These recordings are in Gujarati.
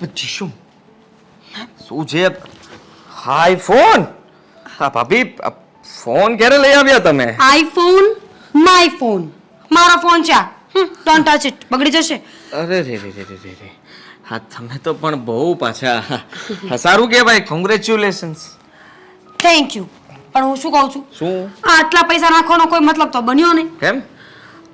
પછી શું શું છે હાય ફોન. હા ભાભી ફોન ક્યારે લઈ આવ્યા તમે? IPhone my phone. મારો ફોન છે ડોન્ટ ટચ ઇટ બગડી જશે. અરે રે રે રે રે રે રે. હા તમે તો પણ બહુ પાછા. હા, સારું કહેવાય. કોંગ્રેચ્યુલેશન્સ થેન્ક યુ પણ હું શું કહું છું? શું? આટલા પૈસા નાખવાનો કોઈ મતલબ તો બન્યો નહીં. કેમ?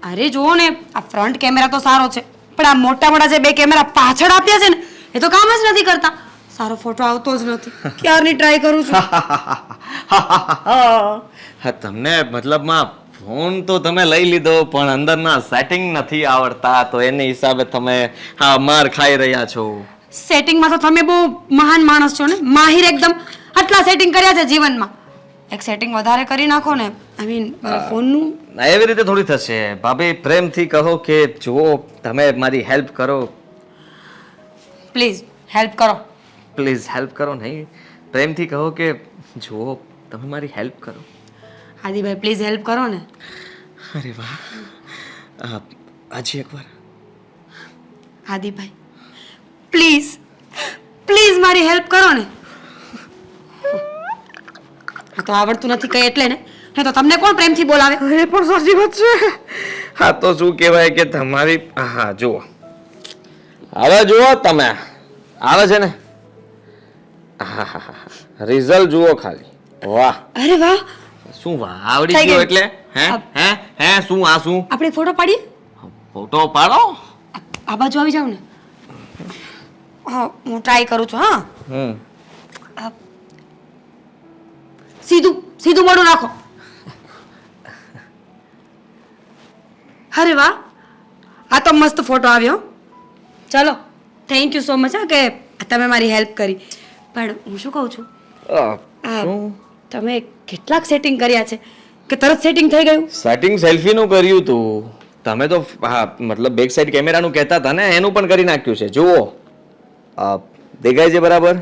અરે જુઓ ને આ ફ્રન્ટ કેમેરા તો સારો છે પણ આ મોટા મોટા જે બે કેમેરા પાછળ આપ્યા છે ને એ તો કામ જ નથી કરતા. સારો ફોટો આવતો જ નથી. ક્યારની ટ્રાય કરું છું? હા તમને મતલબમાં ફોન તો તમે લઈ લીધો પણ અંદરના સેટિંગ નથી આવડતા તો એને હિસાબે તમે હા માર ખાઈ રહ્યા છો. સેટિંગમાં તો તમે બહુ મહાન માણસ છો ને? માહિર એકદમ આટલા સેટિંગ કર્યા છે જીવનમાં. એક સેટિંગ વધારે કરી નાખો ને આઈ મીન ફોનનું ના, એવી રીતે થોડી થશે. ભાભી પ્રેમથી કહો કે જુઓ તમે મારી હેલ્પ કરો. પ્લીઝ હેલ્પ કરો. પ્લીઝ હેલ્પ કરો નહીં. પ્રેમથી કહો કે જુઓ તમે મારી હેલ્પ કરો. આદિભાઈ પ્લીઝ હેલ્પ કરો ને. અરે વાહ. હજી એકવાર. આદિભાઈ પ્લીઝ પ્લીઝ મારી હેલ્પ કરો ને. તો આવડતું નથી કઈ એટલે ને. નહીં તો તમને કોણ પ્રેમથી બોલાવે? એ પણ સાચી વાત છે. હા તો શું કહેવાય કે તમારી હા જુઓ. હવે જુઓ તમે. આવે છે ને? હા હા હા રિઝલ્ટ જુઓ ખાલી. વાહ. અરે વાહ. શું વાહ? આવડી ગયો એટલે? હે? હે? હે? શું? આ શું? આપણે ફોટો પાડીએ? ફોટો પાડો. આ- આ બાજુ આવી જાવ ને. હા હું ટ્રાય કરું છું હા. હમ. સીધું સીધું મોઢું રાખો અરે વાહ. આ તો મસ્ત ફોટો આવ્યો. ચલો થેન્ક યુ સો મચ હા કે તમે મારી હેલ્પ કરી. પણ હું શું કહું છું? તમે કેટલાક સેટિંગ કર્યા છે કે તરત સેટિંગ થઈ ગયું? સેટિંગ સેલ્ફીનું કર્યું તું. તમે તો હા મતલબ બેક સાઈડ કેમેરાનું કહેતા હતા ને એનું પણ કરી નાખ્યું છે. જુઓ. દેખાય છે બરાબર?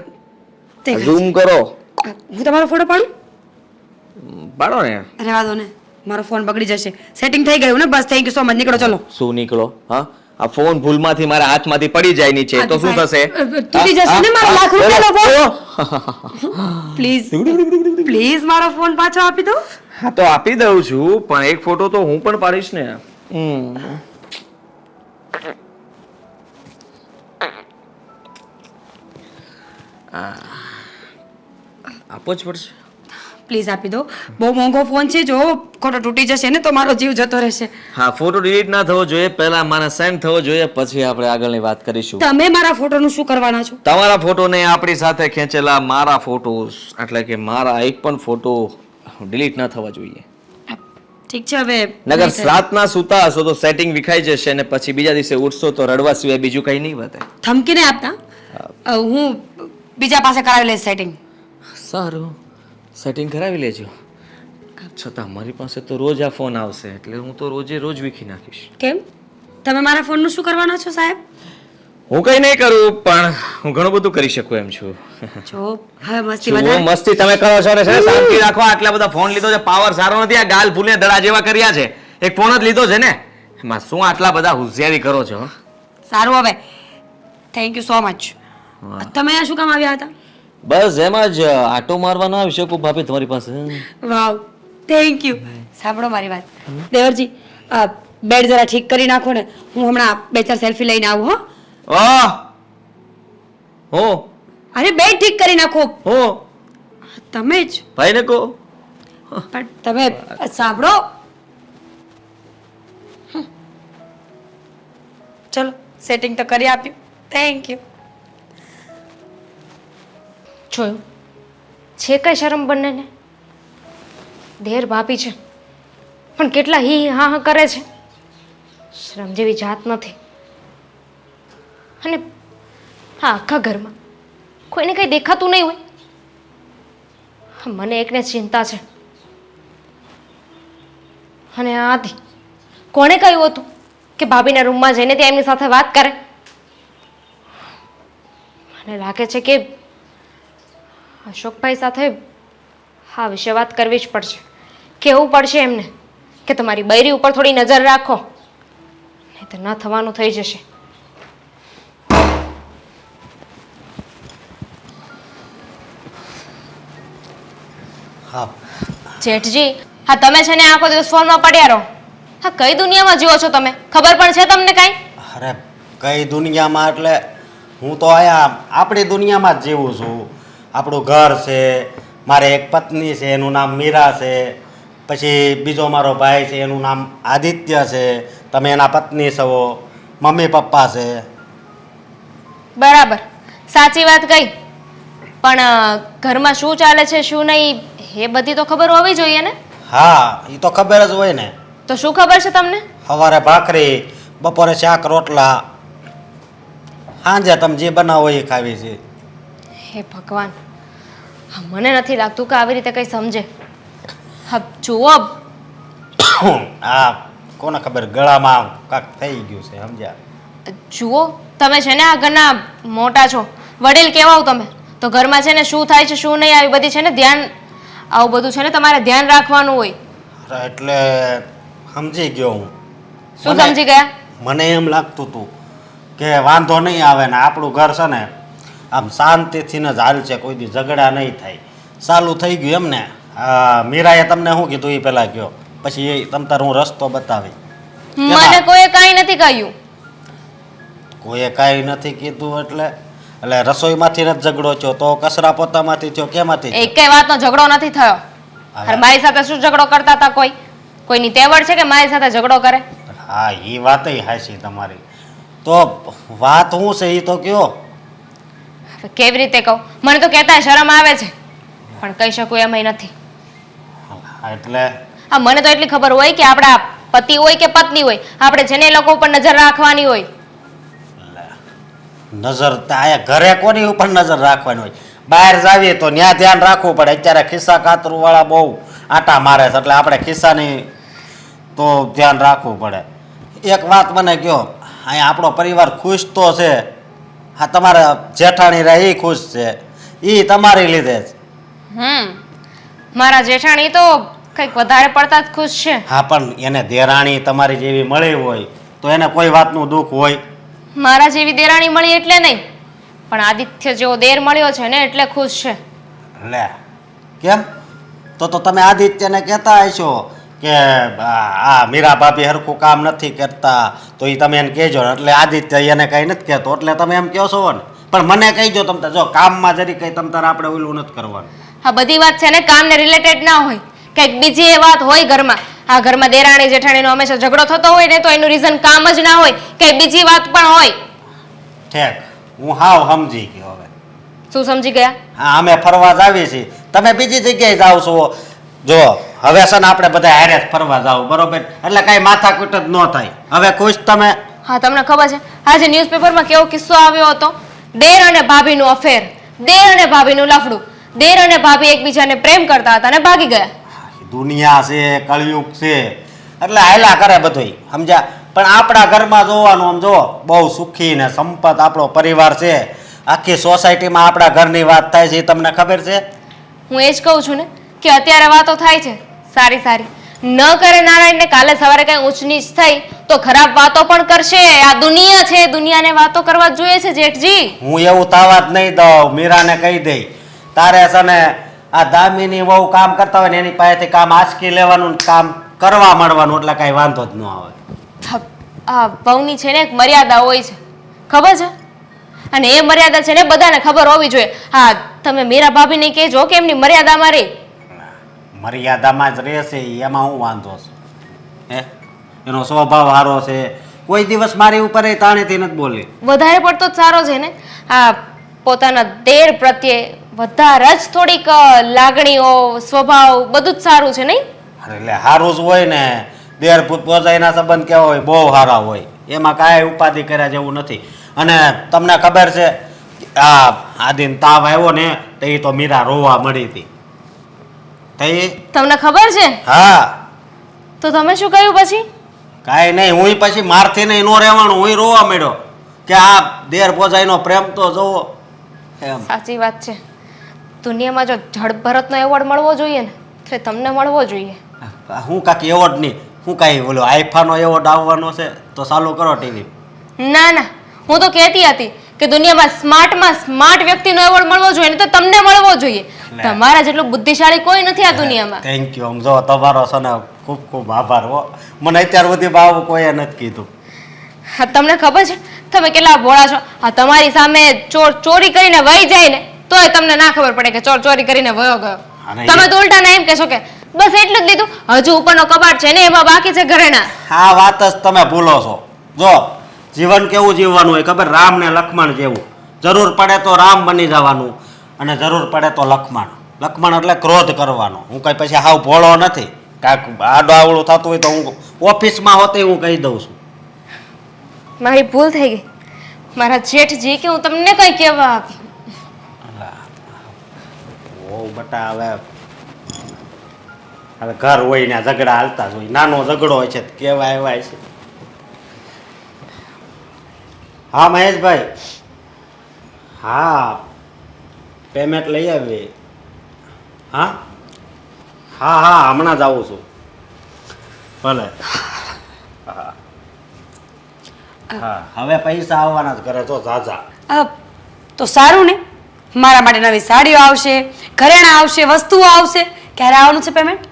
ઝૂમ કરો. હું તમારો ફોટો પાડું? પાડો ને. રહેવા દો ને. મારો ફોન બગડી જશે. સેટિંગ થઈ ગયું ને? બસ થેન્ક યુ સો મચ નીકળો ચલો. શું નીકળો? હા? આ ફોન ભૂલમાંથી મારા હાથમાંથી પડી જાય નીચે તો શું થશે? તૂટી જશે ને મારો લાખ રૂપિયાનો ફોન. પ્લીઝ પ્લીઝ મારો ફોન પાછો આપી દો હા તો આપી દઉં છું પણ એક ફોટો તો હું પણ પાડીશ ને. આપો જ પડશે. પ્લીઝ આપી દો. બહુ મોંઘો ફોન છે જો ખોટો તૂટી જશે ને તો મારો જીવ જતો રહેશે. હા ફોટો ડિલીટ ના થવો જોઈએ પહેલા મારે સેન્ડ થવો જોઈએ પછી આપણે આગળની વાત કરીશું. તમે મારા ફોટોનું શું કરવાના છો? તમારા ફોટોને આપણી સાથે ખેંચેલા મારા ફોટોસ એટલે કે મારા એક પણ ફોટો ડિલીટ ન થવા જોઈએ. ઠીક છે હવે નગર રાતના સૂતા હશો તો સેટિંગ વિખાઈ જશે અને પછી બીજા દિવસે ઉઠશો તો રડવા સિવાય બીજું કંઈ નહીં વધે. ધમકી નહીં આપતા? હું. બીજા પાસે કરાવી લઈશ સેટિંગ સારું. સેટિંગ કરાવી લેજો. છતાં મારી પાસે તો રોજ આ ફોન આવશે એટલે હું તો રોજે રોજ વીખી નાખીશ. કેમ? તમે મારા ફોનનું શું કરવાના છો સાહેબ? હું કઈ નહીં કરું પણ હું ઘણું બધું કરી શકું એમ છું. જો હવે મસ્તી વધારે મસ્તી તમે કરો છો ને? શાંતિ રાખો આટલા બધા ફોન લીધો છે પાવર સારો નથી આ ગાલ ફૂલે દડા જેવા કર્યા છે. એક ફોન જ લીધો છે ને? એમાં શું આટલા બધા હોશિયારી કરો છો સારું હવે. થેન્ક યુ સો મચ તમે આ શું કામ આવ્યા હતા? બસ એમ જ આટો મારવાનો આવી શકું ભાભી તમારી પાસે. વાવ થેન્ક યુ સાંભળો મારી વાત. દેવરજી આ બેડ જરા ઠીક કરી નાખો ને. હું હમણાં બે ચાર સેલ્ફી લઈને આવું હો. આહ! હો. અરે બેડ ઠીક કરી નાખો. હો. તમે જ. ભાઈને કહો. પણ તમે સાંભળો. ચલો સેટિંગ તો કરી આપ્યું. થેન્ક યુ જોયું? છે કઈ શરમ બંનેને? દેર ભાભી છે. પણ કેટલા હી હા હા કરે છે? શરમ જેવી જાત નથી. અને હા, આખા ઘરમાં કોઈને કંઈ દેખાતું નહીં હોય. મને એકને ચિંતા છે. અને આથી કોણે કહ્યું હતું કે ભાભીના રૂમમાં જઈને ત્યાં એમની સાથે વાત કરે? મને લાગે છે કે અશોકભાઈ સાથે હા વિશે વાત કરવી જ પડશે. કહેવું પડશે એમને? કે તમારી બૈરી ઉપર થોડી નજર રાખો. નહીં તો ન થવાનું થઈ જશે. હા. જેઠજી હા તમે છે ને આખો દિવસ ફોનમાં પડ્યા રહો. હા કઈ દુનિયામાં જીવો છો તમે? ખબર પણ છે તમને કાંઈ? અરે કઈ દુનિયામાં? એટલે હું તો આયા આપણી દુનિયામાં જ જીવું છું. આપણું ઘર છે મારે એક પત્ની છે એનું નામ મીરા છે પછી બીજો મારો ભાઈ છે એનું નામ આદિત્ય છે તમે એના પત્ની છો મમ્મી પપ્પા છે. બરાબર. સાચી વાત કઈ પણ ઘરમાં શું ચાલે છે શું નહીં એ બધી તો ખબર હોવી જોઈએ ને? હા એ તો ખબર જ હોય ને. તો શું ખબર છે તમને? સવારે ભાખરી બપોરે શાક રોટલા. સાંજે તમે જે બનાવો એ ખાવી છે. હે ભગવાન મને નથી લાગતું કે આવી રીતે કંઈ સમજે. હા જુઓ આ કોને ખબર ગળામાં કાક થઈ ગયું છે સમજ્યા? જુઓ તમે છે ને આ ઘરના મોટા છો. વડીલ કેવાઓ તમે? તો ઘરમાં છે ને શું થાય છે શું નહીં આવી બધી છે ને ધ્યાન આવું બધું છે ને તમારે ધ્યાન રાખવાનું હોય. એટલે સમજી ગયો હું. શું સમજી ગયા? મને એમ લાગતું હતું કે વાંધો નહીં આવે ને આપણું ઘર છે ને આમ શાંતિથી ને જ હાલશે કોઈ દી ઝઘડા નહીં થાય. ચાલુ થઈ ગયું એમ ને આ મીરાએ તમને શું કીધું એ પહેલાં કહો પછી એ તમ તાર હું રસ્તો બતાવી. મને કોઈ કાંઈ નથી કહ્યું. કોઈએ કાંઈ નથી કીધું એટલે એટલે રસોઈમાંથી નથી ઝઘડો થયો તો કચરા પોતામાંથી થયો કેમાંથી એક કઈ વાતનો ઝઘડો નથી થયો. અરે મારી સાથે શું ઝઘડો કરતા હતા કોઈ? કોઈની તેવડ છે કે મારી સાથે ઝઘડો કરે? હા એ વાતય હાસી તમારી. તો વાત શું છે એ તો કયો? કેવી રીતે કહું? મને તો કહેતા શરમ આવે છે. પણ કહી શકું એમાંય નથી. એટલે? હા મને તો એટલી ખબર હોય કે આપણા પતિ હોય કે પત્ની હોય આપણે જેને લોકો ઉપર નજર રાખવાની હોય. નજર આયા ઘરે કોની ઉપર નજર રાખવાની હોય? બહાર જાવીએ તો ત્યાં ધ્યાન રાખવું પડે. અત્યારે ખિસ્સા કાતરું વાળા બહુ આટા મારે છે એટલે આપણે ખિસ્સાની તો ધ્યાન રાખવું પડે. એક વાત મને કહો અહીંયા આપણો પરિવાર ખુશ તો છે. હા તમારા જેઠાણી રહે એ ખુશ છે. એ તમારી લીધે જ. હમ. મારા જેઠાણી તો કંઈક વધારે પડતા જ ખુશ છે. હા પણ એને દેરાણી તમારી જેવી મળી હોય તો એને કોઈ વાતનું દુઃખ હોય. મારા જેવી દેરાણી મળી એટલે નહીં પણ આદિત્ય જેવો દેર મળ્યો છે ને એટલે ખુશ છે. લે. કેમ? તો તો તમે આદિત્યને કહેતા હશો. કે આ મીરા ભાભી હરખું કામ નથી કરતા. તો એ તમે એને કહેજો એટલે આદિત્ય એને કંઈ નથી કહેતો. એટલે તમે એમ કહો છો ને પણ મને કહીજો તમે જો કામમાં જરી કંઈ તમ તારે આપણે ઓલું નથી કરવાનું. આ બધી વાત છે ને કામને રિલેટેડ ના હોય. કંઈક બીજી એ વાત હોય ઘરમાં. આ ઘરમાં દેરાણી જેઠાણીનો હંમેશા ઝઘડો થતો હોય ને તો એનું રીઝન કામ જ ના હોય. કંઈક બીજી વાત પણ હોય. ઠેક હું હાવ સમજી ગયો હવે. શું સમજી ગયા? હા અમે ફરવા જ આવીએ છીએ. તમે બીજી જગ્યાએ જાઓ છો. જો હવે છે ને આપણે બધા હારે જ ફરવા જાવ બરોબર? એટલે કાંઈ માથાકૂટ જ ન થાય. હવે ખુશ તમે? હા તમને ખબર છે આજે ન્યૂઝપેપરમાં કેવો કિસ્સો આવ્યો હતો? દેર અને ભાભીનું અફેર દેર અને ભાભીનું લફડું દેર અને ભાભી એકબીજાને પ્રેમ કરતા હતા અને ભાગી ગયા. દુનિયા છે કળિયુગ છે. એટલે હાયલા કરે બધું સમજ્યા? પણ આપણા ઘરમાં જોવાનું આમ જો બહુ સુખી ને સંપત આપણો પરિવાર છે. આખી સોસાયટીમાં આપણા ઘરની વાત થાય છે એ તમને ખબર છે? હું એ જ કહું છું ને કે અત્યારે વાતો થાય છે. સારી સારી. ન કરે નારાયણને કાલે સવારે કઈ ઊંચ નીચ થઈ તો ખરાબ વાતો પણ કરશે. આ દુનિયા છે દુનિયાને વાતો કરવા જોઈએ છે જેઠજી. હું એવું તાવા જ નહીં દઉં મીરાને કહી દઈ. તારે છે ને આ દામીની વહુ કામ કરતા હોય ને એની પાસેથી કામ આંચકી લેવાનું ને કામ કરવા મળવાનું એટલે કાંઈ વાંધો જ ન આવે. આ બહુની છે ને એક મર્યાદા હોય છે. ખબર છે? અને એ મર્યાદા છે ને બધાને ખબર હોવી જોઈએ. હા તમે મીરા ભાભીને કહેજો કે એમની મર્યાદામાં રહે મર્યાદામાં જ રહેશે એમાં હું વાંધો છે. હે? એનો સ્વભાવ સારો છે. કોઈ દિવસ મારી ઉપર એ તાણીથી નથી બોલી. વધારે પડતો જ સારો છે ને? આ પોતાના દેર પ્રત્યે વધારે જ થોડીક લાગણીઓ સ્વભાવ બધું જ સારું છે નહીં? અરે એટલે સારું જ હોય ને. દેર પોતાના સંબંધ કેવા હોય? બહુ સારા હોય. એમાં કાંઈ ઉપાધિ કર્યા જેવું નથી. અને તમને ખબર છે આ આદિન તાવ આવ્યો ને તો એ તો મીરા રોવા મળી હતી. થઈ તમને ખબર છે? હા. તો તમે શું કહ્યું પછી? કાંઈ નહીં હું પછી મારથી નહીં નો રહેવાનું હું રોવા માંડ્યો. કે આ દેર પોજાઈનો પ્રેમ તો જોવો. સાચી વાત છે. દુનિયામાં જો જળ ભરતનો એવોર્ડ મળવો જોઈએ ને તો તમને મળવો જોઈએ. હું કાંઈક એવોર્ડ નહીં હું કાંઈ બોલો આઈફાનો એવોર્ડ આવવાનો છે તો ચાલુ કરો ટીવી. ના ના હું તો કહેતી હતી કે દુનિયામાં સ્માર્ટમાં સ્માર્ટ વ્યક્તિનો એવોર્ડ મળવો જોઈએ ને તો તમને મળવો જોઈએ. તમારા જેટલું બુદ્ધિશાળી કોઈ નથી આ દુનિયામાં. થેન્ક યુ સમજો તમારો છે ને ખૂબ ખૂબ આભાર હો. મને અત્યાર સુધી આવું કોઈએ નથી કીધું. હા તમને ખબર છે? તમે કેટલા ભોળા છો? હા તમારી સામે ચોર ચોરી કરીને વહી જાય ને તોય તમને ના ખબર પડે કે ચોર ચોરી કરીને વયો ગયો. તમે તો ઉલટા એમ કહેશો કે બસ એટલું જ લીધું હજુ ઉપરનો કબાટ છે ને એમાં બાકી છે ઘરેણા. આ વાત જ તમે ભૂલો છો. જો જીવન કેવું જીવવાનું હોય? ખબર? રામ ને લક્ષ્મણ જેવું. જરૂર પડે તો રામ બની જવાનું અને જરૂર પડે તો લક્ષ્મણ. લક્ષ્મણ એટલે ક્રોધ કરવાનો. હું કઈ પછી હાવ ભોળો નથી. કાંક આડો આવડું થતું હોય તો હું ઓફિસમાં હોતે હું કહી દઉં છું. મારી ભૂલ થઈ ગઈ. મારા જેઠજી કે હું તમને કઈ કહેવા આવી. ઓ બટા હવે હવે ઘર હોય ને ઝઘડા હાલતા જ હોય. નાનો ઝઘડો હોય છે કેવા એવાય છે. હા મહેશભાઈ. હા પેમેન્ટ લઈ આવી હા? હા હા હમણાં જ આવું છું. ભલે. હા હા હવે પૈસા આવવાના જ ઘરે. તો ઝાઝા. અ, તો સારું ને? મારા માટે નવી સાડીઓ આવશે ઘરેણાં આવશે વસ્તુઓ આવશે. ક્યારે આવવાનું છે પેમેન્ટ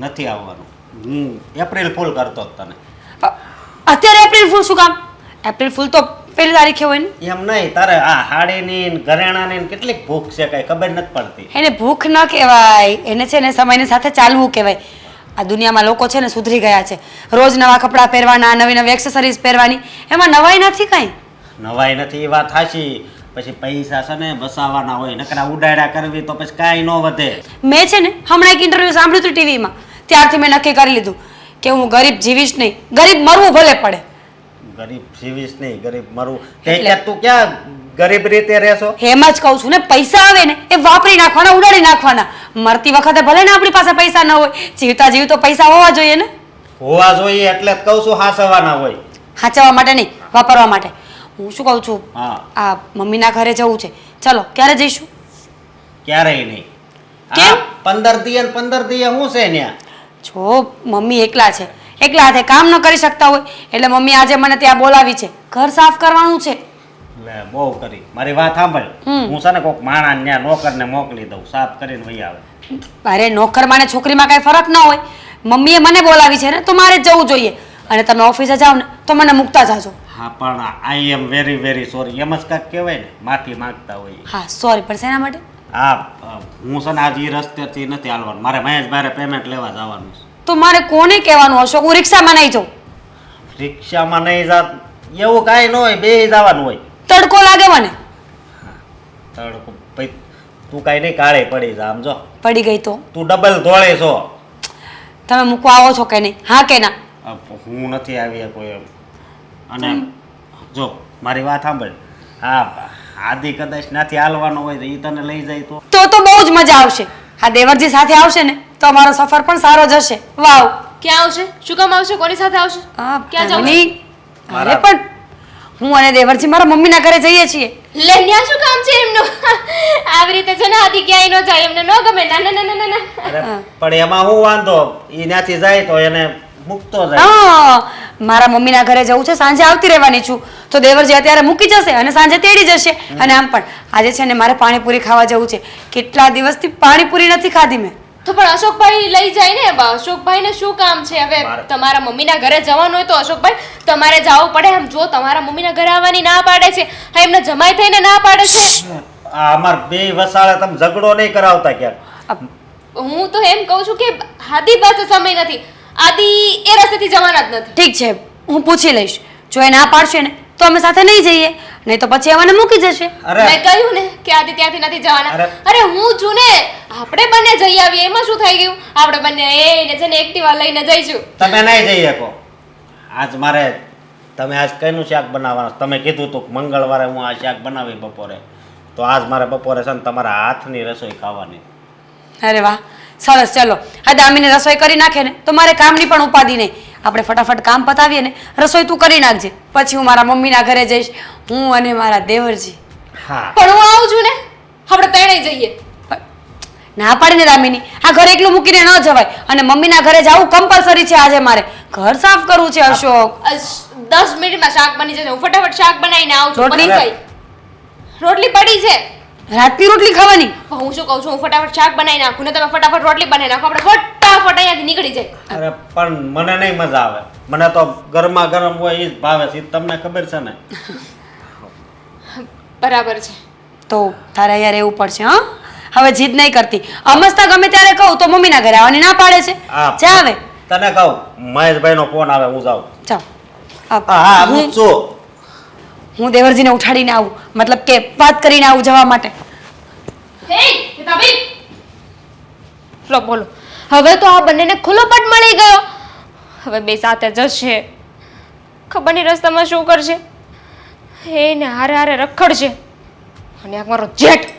નથી આવવાનું. હું એપ્રિલ ફૂલ કરતો જ તને. અત્યારે એપ્રિલ ફૂલ શું કામ? એપ્રિલ ફૂલ તો પહેલી તારીખે હોય ને? એમ નહીં તારે આ હાડીની ને ઘરેણાની ને કેટલીક ભૂખ છે કઈ ખબર નથી પડતી. એને ભૂખ ન કહેવાય એને છે ને સમયની સાથે ચાલવું કહેવાય. આ દુનિયામાં લોકો છે ને સુધરી ગયા છે. રોજ નવા કપડાં પહેરવાના નવી નવી એક્સેસરીઝ પહેરવાની. એમાં નવાઈ નથી કાંઈ? નવાઈ નથી એ વાત હાચી. પછી પૈસા છે ને બસાવવાના હોય નકરા ઉડાડ્યા કરવી તો પછી કાંઈ ન વધે. મેં છે ને હમણાં એક ઇન્ટરવ્યૂ સાંભળ્યું હતું ટીવીમાં. ત્યારથી મેં નક્કી કરી લીધું કે હું ગરીબ જીવીશ નહીં. ગરીબ મરવું ભલે પડે. ગરીબ જીવીશ નહીં ગરીબ મારું. તે એટલે- તું ક્યાં ગરીબ રીતે રહેશો? એમ જ કહું છું ને પૈસા આવે ને એ વાપરી નાખવાના ઉડાડી નાખવાના. મરતી વખતે ભલે ને આપણી પાસે પૈસા ન હોય જીવતા જીવતો પૈસા હોવા જોઈએ ને. હોવા જોઈએ એટલે જ કહું છું હાસવાના હોય. હાચવવા માટે નહીં વાપરવા માટે. હું શું કહું છું? હા. આ મમ્મીના ઘરે જવું છે. ચલો ક્યારે જઈશું? ક્યારેય નહીં. કેમ? આ પંદર દિયે ને પંદર દિયે શું છે ન્યા? જો મમ્મી એકલા છે. એકલા હાથે કામ ન કરી શકતા હોય. એટલે મમ્મી આજે મને ત્યાં બોલાવી છે. ઘર સાફ કરવાનું છે. લે બહુ કરી. મારી વાત સાંભળ. હું છે ને કોઈક માણસ ત્યાં નોકરને મોકલી દઉં સાફ કરીને વહી આવે. અરે નોકર માને છોકરીમાં કાંઈ ફરક ન હોય. મમ્મીએ મને બોલાવી છે ને તો મારે જ જવું જોઈએ. અને તમે ઓફિસે જાઓ ને તો મને મૂકતા જાજો. હા પણ I am very very sorry. એમ જ કાંઈક કહેવાય ને માફી માંગતા હોય હા સોરી પણ શેના માટે? હા હું છે ને આજે એ રસ્તેથી નથી હાલવાનું. મારે મહેશ બારે પેમેન્ટ લેવા જવાનું છે. તો મારે કોને કહેવાનું હશો? હું રિક્ષામાં નહીં જઉં. રિક્ષામાં નહીં જાત. એવું કાંઈ ન હોય બે જવાનું હોય. તડકો લાગે મને. તડકો. ભાઈ તું કાંઈ નહીં કાળે પડી જા આમ જો. પડી ગઈ તો. તું ડબલ ધોળે છો. તમે મૂકવા આવો છો કે નહીં? હા કે ના? હું નથી આવી કોઈ અને જો મારી વાત સાંભળ. હા આદિ કદાચ નથી હાલવાનો હોય તો એ તને લઈ જાય તો. તો તો બહુ જ મજા આવશે. હા દેવરજી સાથે આવશે ને? તો અમારો સફર પણ સારો જશે. વાવ. ક્યાં આવશે? શું કામ આવશે? કોની સાથે આવશે? હા ક્યાં જવું નહીં અરે પણ હું અને દેવરજી મારા મમ્મીના ઘરે જઈએ છીએ. લે ત્યાં શું કામ છે એમનું? આવી રીતે છે ને આદિ ક્યાંય ન જાય એમને ન ગમે. ના ના ના ના ના, ના. પણ એમાં હું વાંધો એ ન્યાથી જાય તો એને મૂકતો જાય. હા. મારા મમ્મીના ઘરે જવું છે સાંજે આવતી રહેવાની છું. તો દેવરજી અત્યારે મૂકી જશે અને સાંજે તેડી જશે. અને આમ પણ આજે છે ને મારે પાણીપુરી ખાવા જવું છે. કેટલા દિવસથી પાણીપુરી નથી ખાધી મેં? તો પણ અશોકભાઈ લઈ જાય ને બા અશોકભાઈ ને શું કામ છે? હવે મારે- તમારા મમ્મીના ઘરે જવાનું હોય તો અશોકભાઈ તમારે જવું પડે આમ જો તમારા મમ્મીના ઘરે આવવાની ના પાડે છે હા એમને જમાઈ થઈને ના પાડે છે? આ અમાર બે વસાળે તમે ઝઘડો નહીં કરાવતા ક્યાંક. હું તો એમ કહું છું કે આદિ પાસે સમય નથી. આદિ એ રસ્તેથી જવાના જ નથી. ઠીક છે હું પૂછી લઈશ. જો એ ના પાડશે ને તો અમે સાથે નહીં જઈએ. નહીં તો પછી અમને મૂકી જશે. અરે. મેં કહ્યું ને કે આદિ ત્યાંથી નથી જવાના. અરે. હું છું ને આપણે બંને જઈ આવીએ. એમાં શું થઈ ગયું? આપણે બંને એને છે ને એક્ટિવા લઈને જઈશું. તમે નહીં જઈ શકો. આજ મારે તમે આજ કઈનું શાક બનાવવાનું? તમે કીધું તો મંગળવારે હું આ શાક બનાવી બપોરે. તો આજ મારે બપોરે છે ને તમારા હાથની રસોઈ ખાવાની. અરે વાહ સરસ. ચલો. આ દામીને રસોઈ કરી નાખે ને તો મારે કામની પણ ઉપાધિ નહીં. આપણે ફટાફટ કામ પતાવીએ ને રસોઈ તું કરી નાખજે. પછી હું મારા મમ્મીના ઘરે જઈશ. હું અને મારા દેવરજી. હા. પણ હું આવું છું ને આપણે ત્રણેય જઈએ. ના પાડીને દામિની આ ઘર એકલું મૂકીને ન જવાય. અને મમ્મીના ઘરે જવું કમ્પલસરી છે આજે મારે. ઘર સાફ કરવું છે અશોક. અશ, દસ મિનિટમાં શાક બની જશે. હું ફટાફટ શાક બનાવીને આવું છું. રોટલી? રોટલી પડી છે. રાતની રોટલી ખાવાની? પણ હું શું કહું છું હું ફટાફટ શાક બનાવી નાખું ને તમે ફટાફટ રોટલી બનાવી નાખો. આપણે ફટાફટ અહીંયાથી નીકળી જાય. અરે પણ મને નહીં મજા આવે. મને તો ગરમા ગરમ હોય એ જ ભાવે છે તમને ખબર છે ને. બરાબર છે. તો તારે અહીંયા રહેવું પડશે હા? હવે જીદ નહીં કરતી. અમસ્તા ગમે ત્યારે કહું તો મમ્મીના ઘરે આવવાની ના પાડે છે. જા આવે તને કહું મહેશભાઈનો ફોન આવે હું જાઉં. ચાલ હા હા હું હું છું હું દેવરજીને ઉઠાડીને આવું. મતલબ કે વાત કરીને આવું જવા માટે. હે લો બોલો. હવે તો આ બંનેને ખુલ્લો પટ મળી ગયો. હવે બે સાથે જશે. ખબર નહીં રસ્તામાં શું કરશે. એને હારે હારે રખડશે. અને આ મારો જેઠ.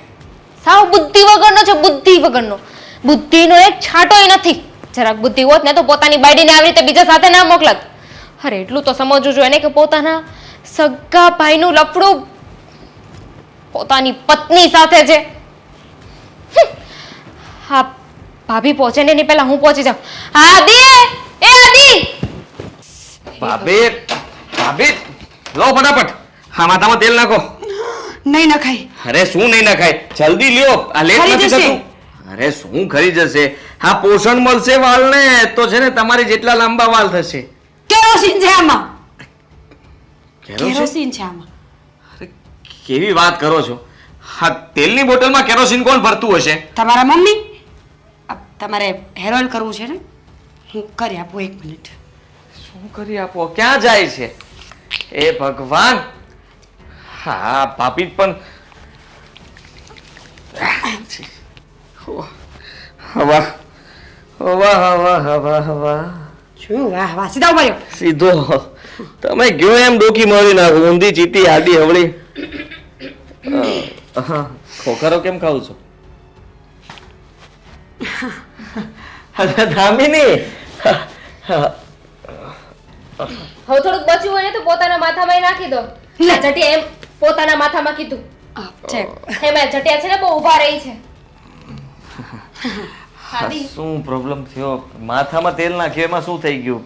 સાવ બુદ્ધિ વગરનો છે બુદ્ધિ વગરનો. બુદ્ધિનો એક છાંટોય નથી. જરાક બુદ્ધિ હોત ને તો પોતાની બાયડીને આવી રીતે બીજા સાથે ના મોકલત. અરે એટલું તો સમજવું જોઈએ ને કે પોતાના સગા ભાઈનું લફડું પોતાની પત્ની સાથે છે. હા ભાભી પહોંચે ને એની પહેલા હું પહોંચી જાઉં. આદિ! એ આદિ! ભાભી ભાભી લો ફટાફટ. હા માથામાં તેલ નાખો. નહીં નખાય. અરે શું નહીં નખાય? જલ્દી લ્યો. આ લેટ નથી થતું. અરે શું ખરી જશે? હા પોષણ મળશે વાળને તો છે ને તમારી જેટલા લાંબા વાળ થશે. કેરોસીન છે આમાં? કેરોસીન? છે આમાં. કેવી વાત કરો છો? હા તેલની બોટલમાં કેરોસીન કોણ ભરતું હશે? તમારા મમ્મી? તમારે હેર ઓઇલ કરવું છે ને? હું કરી આપું એક મિનિટ. શું કરી આપો? ક્યાં જાય છે? એ ભગવાન! હા ભાભી પણ હવા. હવા હવા હવા હવા. શું? વાહ વાહ. સીધા ઊભા સીધો. તમે ગયો એમ ડોકી મારી નાખો ઊંધી ચીતી આડી હવળી. ખોખરો કેમ ખાવ છો? અરે દામિની હવે થોડુંક બચ્યું હોય ને તો પોતાના માથામાં નાખી દો. આ જટિયા એમ પોતાના માથામાં કીધું. છે. એમાં જટિયા છે ને બહુ ઊભા રહી છે. શું પ્રોબ્લેમ થયો? માથામાં તેલ નાખ્યો એમાં શું થઈ ગયું?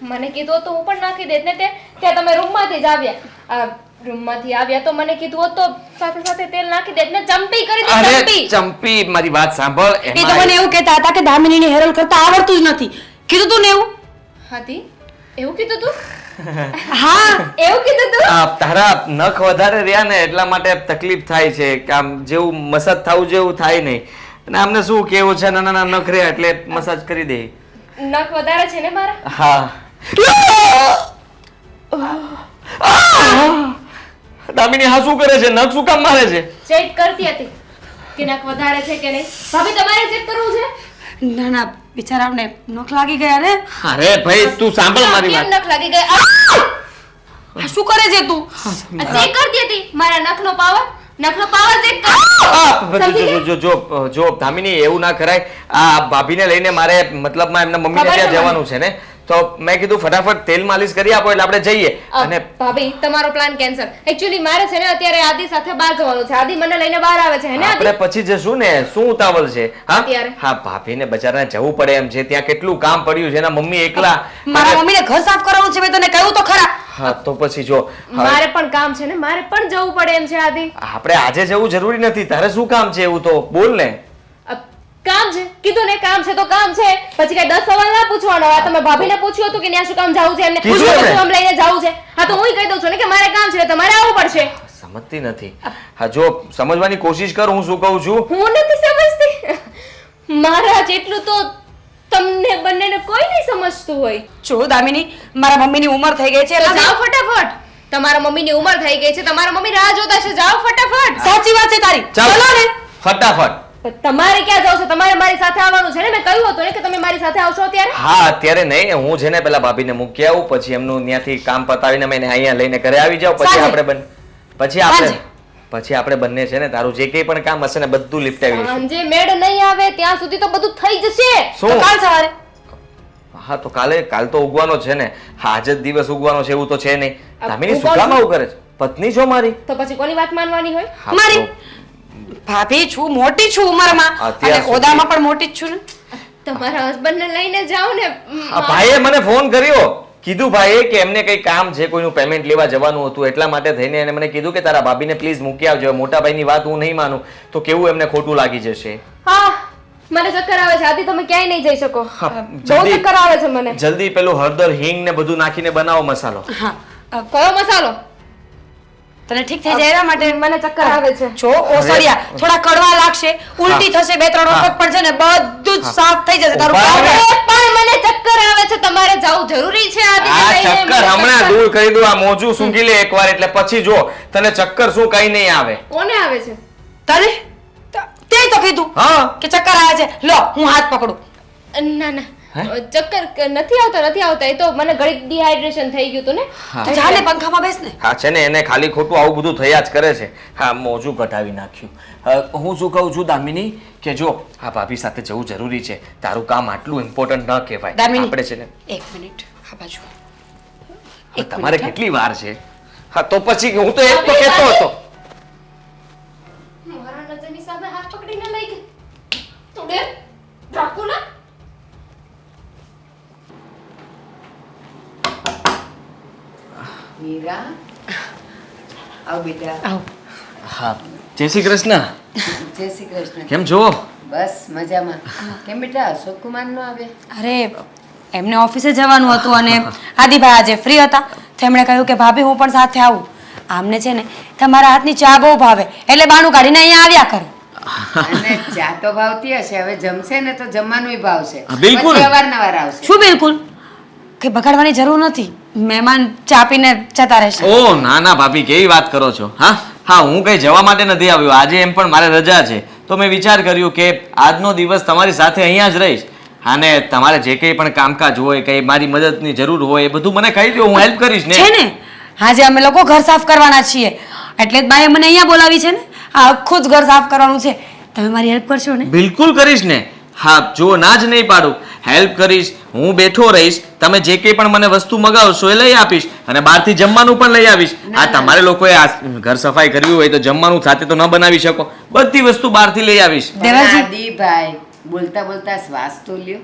મને કીધું હતું તો હું પણ નાખી દેત ને તે ત્યાં તમે રૂમમાંથી જ આવ્યા. આ રૂમમાંથી આવ્યા તો મને કીધું હોત તો સાથે સાથે તેલ નાખી દેત ને ચંપી કરી દે અરે ચંપી. ચંપી મારી વાત સાંભળ એ તો મને એવું કહેતા હતા કે દામિનીને હેરલ કરતા આવડતું જ નથી. કીધું તું ને એવું? હાથી એવું કીધું તું? હા. એવું કીધું તું? તારા નખ વધારે રહ્યા ને એટલા માટે તકલીફ થાય છે કે આમ જેવું મસાજ થવું જેવું થાય નહીં. અને આમને શું કેવું છે? નાના નાના નખ રહ્યા એટલે મસાજ કરી દે. નખ વધારે છે ને મારા? હા. દામિની હા શું કરે છે નખ શું કામ મારે છે? ચેક કરતી હતી કે નખ વધારે છે કે નહીં. ભાભી તમારે ચેક કરવું છે? ના ના બિચારાને નખ લાગી ગયા રે. અરે ભાઈ તું સાંભળ મારી કેમ વાત. નખ લાગી ગયા? આ! શું કરે છે તું? ચેક કરતી હતી? મારા નખનો પાવર? નખનો પાવર ચેક કર. જો જો જો ધામિની એવું ના કરાય. આ ભાભીને લઈને મારે મતલબમાં એમના મમ્મીને ત્યાં જવાનું છે ને? તો મેં કીધું ફટાફટ તેલ માલિશ કરી આપો એટલે આપણે જઈએ. અને ભાભી તમારો પ્લાન કેન્સલ એક્ચ્યુઅલી મારે છે ને અત્યારે આદિ સાથે બહાર જવાનું છે. આદિ મને લઈને બહાર આવે છે ને આપણે પછી જશું ને. શું ઉતાવળ છે? હા? હા ભાભીને બજારને જવું પડે એમ છે. ત્યાં કેટલું કામ પડ્યું છે. એના મમ્મી એકલા. મારા મમ્મીને ઘર સાફ કરવાનું છે મેં તને કહ્યું તો ખરા. હા તો પછી જો મારે પણ કામ છે ને મારે પણ જવું પડે એમ છે આદિ. આપણે આજે જવું જરૂરી નથી. તારે શું કામ છે એવું તો? બોલ ને. કામ છે? કીધું ને કામ છે તો કામ છે. પછી કઈ દસ સવાલ ના પૂછવાનો આ તમે ભાભીને પૂછ્યું હતું કે ત્યાં શું કામ જવું છે? એમને પૂછ્યું હતું આમ લઈને જવું છે? હા તો હું કહી દઉં છું ને કે મારે કામ છે તમારે આવવું પડશે. સમજતી નથી. હા જો સમજવાની કોશિશ કર હું શું કહું છું? હું નથી સમજતી. મારા જેટલું તો તમને બંનેને કોઈ નહીં સમજતું હોય. જો દામિની મારા મમ્મીની ઉંમર થઈ ગઈ છે એટલે જાઓ ફટાફટ. તમારા મમ્મીની ઉંમર થઈ ગઈ છે તમારા મમ્મી રાહ જોતા છે. જાઓ ફટાફટ. સાચી વાત છે તારી. ચાલ. ને ફટાફટ. તમારે ક્યાં જાવ છો? તમારે મારી સાથે આવવાનું છે ને? મેં કહ્યું હતું ને કે તમે મારી સાથે આવશો અત્યારે? હા અત્યારે નહીં. હું જેને પેલા ભાભીને મૂકી આવું પછી એમનું ત્યાંથી કામ પતાવીને મેં એને અહીંયા લઈને ઘરે આવી જાઉં પછી આપણે બંને પછી આપણે પછી આપણે બંને છે ને તારું જે કંઈ પણ કામ હશે ને બધું લીપટાવી સાંજે મેળ નહીં આવે ત્યાં સુધી તો બધું થઈ જશે. તો કાલ સવારે. હા તો કાલે કાલ તો ઉગવાનો છે ને. આજ જ દિવસ ઉગવાનો છે એવું તો છે નહીં. દામિની શું કામ આવું કરે છે? પત્ની છો મારી? તો પછી કોની વાત માનવાની હોય? મારી. ભાભી છું મોટી છું ઉંમરમાં. અને ઓદામાં પણ મોટી જ છું ને. તમારા હસબન્ડને લઈને જાઓ ને. ભાઈએ મને ફોન કર્યો. કીધું ભાઈએ કે એમને કંઈ કામ છે કોઈનું પેમેન્ટ લેવા જવાનું હતું એટલા માટે થઈને એને મને કીધું કે તારા ભાભીને પ્લીઝ મૂકી આવજો. મોટા ભાઈની વાત હું નહીં માનું. તો કેવું એમને ખોટું લાગી જશે? હા મને ચક્કર આવે છે. આથી તમે ક્યાંય નહીં જઈ શકો. બહુ ચક્કર આવે છે મને. જલ્દી પેલું હળદર હિંગ ને બધું નાખીને બનાવો મસાલો. હા. કયો મસાલો? તને ઠીક થઈ જાય એના માટે? મને ચક્કર આવે છે. જો ઓસડિયા થોડા કડવા લાગશે. ઉલટી થશે બે ત્રણ વખત પણ છે ને બધું જ સાફ થઈ જશે. તારું પણ મને ચક્કર આવે છે. તમારે જવું જરૂરી છે આ ચક્કર હમણાં દૂર કરી દઉં આ મોજું સૂંઘી લે એકવાર એટલે પછી જો તને ચક્કર શું કઈ નહીં આવે. કોને આવે છે? તને તે તો કીધું હા. કે ચક્કર આવે છે. લો હું હાથ પકડું. ના ના. ચક્કર નથી આવતા નથી આવતા એ તો મને ઘડીક ડિહાઇડ્રેશન થઈ ગયું હતું ને? તો ચાલે પંખામાં બેસ ને. હા છે ને એને ખાલી ખોટું આવું બધું થયા જ કરે છે. હા મોજું કઢાવી નાખ્યું. હું શું કહું છું દામિની? કે જો આ ભાભી સાથે જવું જરૂરી છે. તારું કામ આટલું ઇમ્પોર્ટન્ટ ન કહેવાય. દામિની આપણે છે ને એક મિનિટ. હા બાજુ. તમારે કેટલી વાર છે? હા તો પછી હું તો એક તો કહેતો હતો મારા નજરની સામે હાથ પકડીને લઈ ગઈ તું ડર ડ્રાકુલા મીરા આવ બેટા આવ હા જય શ્રી કૃષ્ણ જય શ્રી કૃષ્ણ કેમ છો? બસ મજામાં. કેમ બેટા? અશોક કુમાર નો આવે અરે એમને ઓફિસે જવાનું હતું અને આદિભાઈ આજે ફ્રી હતા. તેમણે કહ્યું કે ભાભી હું પણ સાથે આવું. આમને છે ને તમારા હાથની ચા બહુ ભાવે. એટલે બાનું કાઢીને અહીંયા આવ્યા કરે. અને ચા તો ભાવતી હશે. હવે જમશે ને તો જમવાનું ભાવશે. બિલકુલ. અવારનવાર આવશે. શું બિલકુલ? કે બગાડવાની જરૂર નથી. મહેમાન ચા પીને જતા રહેશે. ઓ ના ના ભાભી કેવી વાત કરો છો? હા? હા હું કઈ જવા માટે નથી આવ્યો. આજે એમ પણ મારે રજા છે. તો મેં વિચાર કર્યું કે આજનો દિવસ તમારી સાથે અહીંયા જ રહીશ. અને તમારે જે કંઈ પણ કામકાજ હોય કંઈ મારી મદદની જરૂર હોય એ બધું મને કહી દો હું હેલ્પ કરીશ ને. છે ને? આજે અમે લોકો ઘર સાફ કરવાના છીએ. એટલે જ બાએ મને અહીંયા બોલાવી છે ને? આ આખું જ ઘર સાફ કરવાનું છે. તમે મારી હેલ્પ કરશો ને? બિલકુલ કરીશ ને. હા જો ના જ નહીં પાડું. હેલ્પ કરીશ હું બેઠો રહીશ તમે જે કંઈ પણ મને વસ્તુ મગાવશો એ લઈ આપીશ અને બહારથી જમવાનું પણ લઈ આવીશ. આ તમારે લોકોએ આ ઘર સફાઈ કરવી હોય તો જમવાનું સાથે તો ન બનાવી શકો. બધી વસ્તુ બહારથી લઈ આવીશ. દેવાજી. ભાઈ બોલતા બોલતા શ્વાસ તો લ્યો.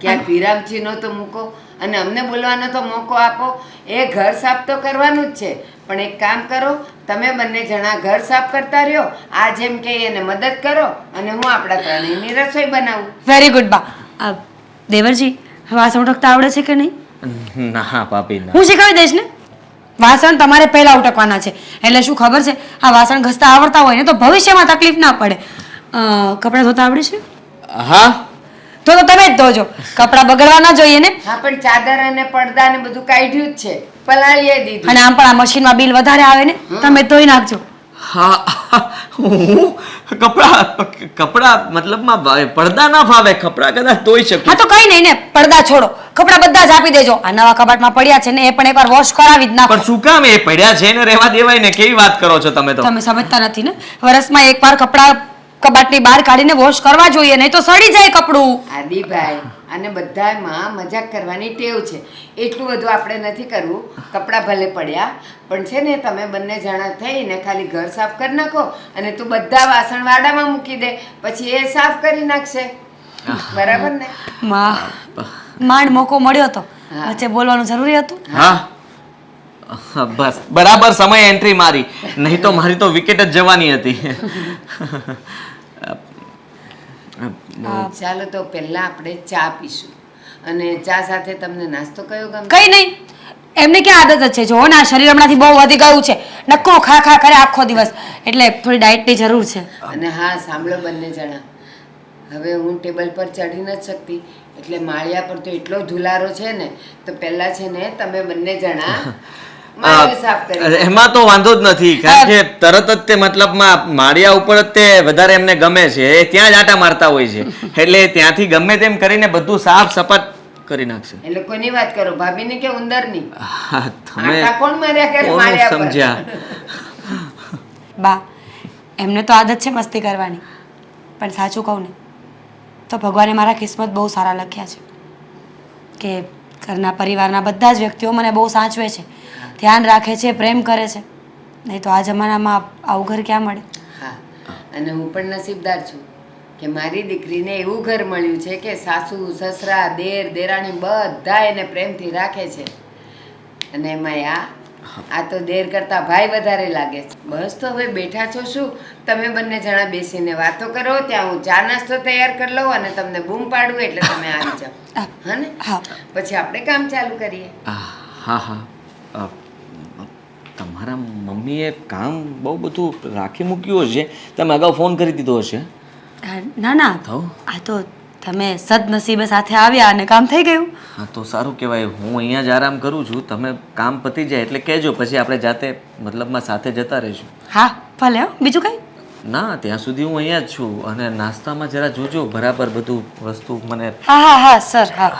ક્યાંક વિરામ ચિહ્નો તો મૂકો. અને અમને બોલવાનો તો મોકો આપો. એ ઘર સાફ તો કરવાનું જ છે. પણ એક કામ કરો તમે બંને જણા ઘર સાફ કરતા રહ્યો. આ જેમ કે એને મદદ કરો અને હું આપણા ત્રણેયની રસોઈ બનાવું. વેરી ગુડ બા. દેવરજી વાસણ ઉટકતા આવડે છે કે નહીં? ના પાપી ના. હું શીખવી દઈશ ને? વાસણ તમારે પહેલા ઉટકવાના છે. એટલે શું ખબર છે? આ વાસણ ઘસતા આવડતા હોય ને તો ભવિષ્યમાં તકલીફ ના પડે. કપડાં ધોતા આવડે છે? હા. તો તો તમે જ ધોજો. કપડાં બગડવા ના જોઈએ ને. હા પણ ચાદર અને પડદા ને બધું કાઢ્યું જ છે. પલાળીએ દીધું. અને આમ પણ આ મશીનમાં બિલ વધારે આવે ને તમે ધોઈ નાખજો. હા હું? કપડા કપડા મતલબમાં ભાવે. પડદા ના ફાવે કપડા કદાચ ધોઈ શકું. હા તો કઈ નહીં ને પડદા છોડો. કપડા બધા જ આપી દેજો. આ નવા કબાટમાં પડ્યા છે ને એ પણ એકવાર વોશ કરાવી જ નાખો. પણ શું કામ એ પડ્યા છે ને રહેવા દેવાય ને કેવી વાત કરો છો તમે તો? તમે સમજતા નથી ને. વરસમાં એકવાર કપડાં કબાટની બહાર કાઢીને વોશ કરવા જોઈએ નહીં તો સડી જાય કપડું. આદિભાઈ અને બધામાં મજાક કરવાની ટેવ છે. એટલું બધું આપણે નથી કરવું. કપડાં ભલે પડ્યા પણ છે ને તમે બંને જણા થઈને ખાલી ઘર સાફ કરી નાખો અને તું બધા વાસણ વાડામાં મૂકી દે પછી એ સાફ કરી નાખશે. બરાબર ને? માં માંડ મોકો મળ્યો હતો વચ્ચે બોલવાનું જરૂરી હતું? હા, બસ. બરાબર સમય એન્ટ્રી મારી. નહીં તો મારી તો વિકેટ જ જવાની હતી. ચાલો તો પહેલા આપણે ચા પીશું. અને ચા સાથે તમને નાસ્તો કયો ગમે? કઈ નહીં. એમને ક્યાં આદત જ છે? જો ના શરીર હમણાંથી બહુ વધી ગયું છે. નક્કો ખા ખા કરે આખો દિવસ. એટલે થોડી ડાયટની જરૂર છે. અને હા સાંભળો બંને જણા. હવે હું ટેબલ પર ચડી નથી શકતી. એટલે માળિયા પર તો એટલો ધુલારો છે ને તો પહેલાં છે ને તમે બંને જણા એમાં તો વાંધો જ નથી કારણ કે તરત જ તે મતલબમાં માળિયા ઉપર જ તે વધારે એમને ગમે છે. એ ત્યાં જ આટા મારતા હોય છે. એટલે ત્યાંથી ગમે તેમ કરીને બધું સાફ સપાટ કરી નાખશે. એટલે કોની વાત કરો ભાભીની કે ઉંદરની? તમે કોણ માર્યા કરે માળિયા સમજ્યા? બા એમને તો આદત છે મસ્તી કરવાની. પણ સાચું કહું ને તો ભગવાને મારા કિસ્મત બહુ સારા લખ્યા છે. કે ઘરના પરિવારના બધા જ વ્યક્તિઓ મને બહુ સાચવે છે. ધ્યાન રાખે છે, પ્રેમ કરે છે. નહીં તો આ જમાનામાં આવું ઘર ક્યાં મળે? હા. અને હું પણ નસીબદાર છું કે મારી દીકરીને એવું ઘર મળ્યું છે કે સાસુ, સસરા, દેર, દેરાણી બધા એને પ્રેમથી રાખે છે. અને એમાં આ આ તો દેર કરતા ભાઈ વધારે લાગે છે. બસ તો હવે બેઠા છો શું? તમે બંને જણા બેસીને વાતો કરો ત્યાં હું ચા નાસ્તો તૈયાર કરી લઉં અને તમને બૂમ પાડું એટલે તમે આવી જાઓ. હા. ને? હા. પછી આપણે કામ ચાલુ કરીએ. હા હા. તમારા મમ્મીએ કામ બહુ બધું રાખી મૂક્યું હશે. તમે અગાઉ ફોન કરી દીધો હશે. ના ના. આ તો તમે સદનસીબે સાથે આવ્યા અને કામ થઈ ગયું? હા તો સારું કહેવાય. હું અહીંયા જ આરામ કરું છું. તમે કામ પતી જાય એટલે કહેજો. પછી આપણે જાતે મતલબમાં સાથે જતા રહીશું. હા ભલે હો. બીજું કંઈ? ના ત્યાં સુધી હું અહીંયા જ છું. અને નાસ્તામાં જરા જોજો. બરાબર બધું વસ્તુ મને હા હા હા સર હા.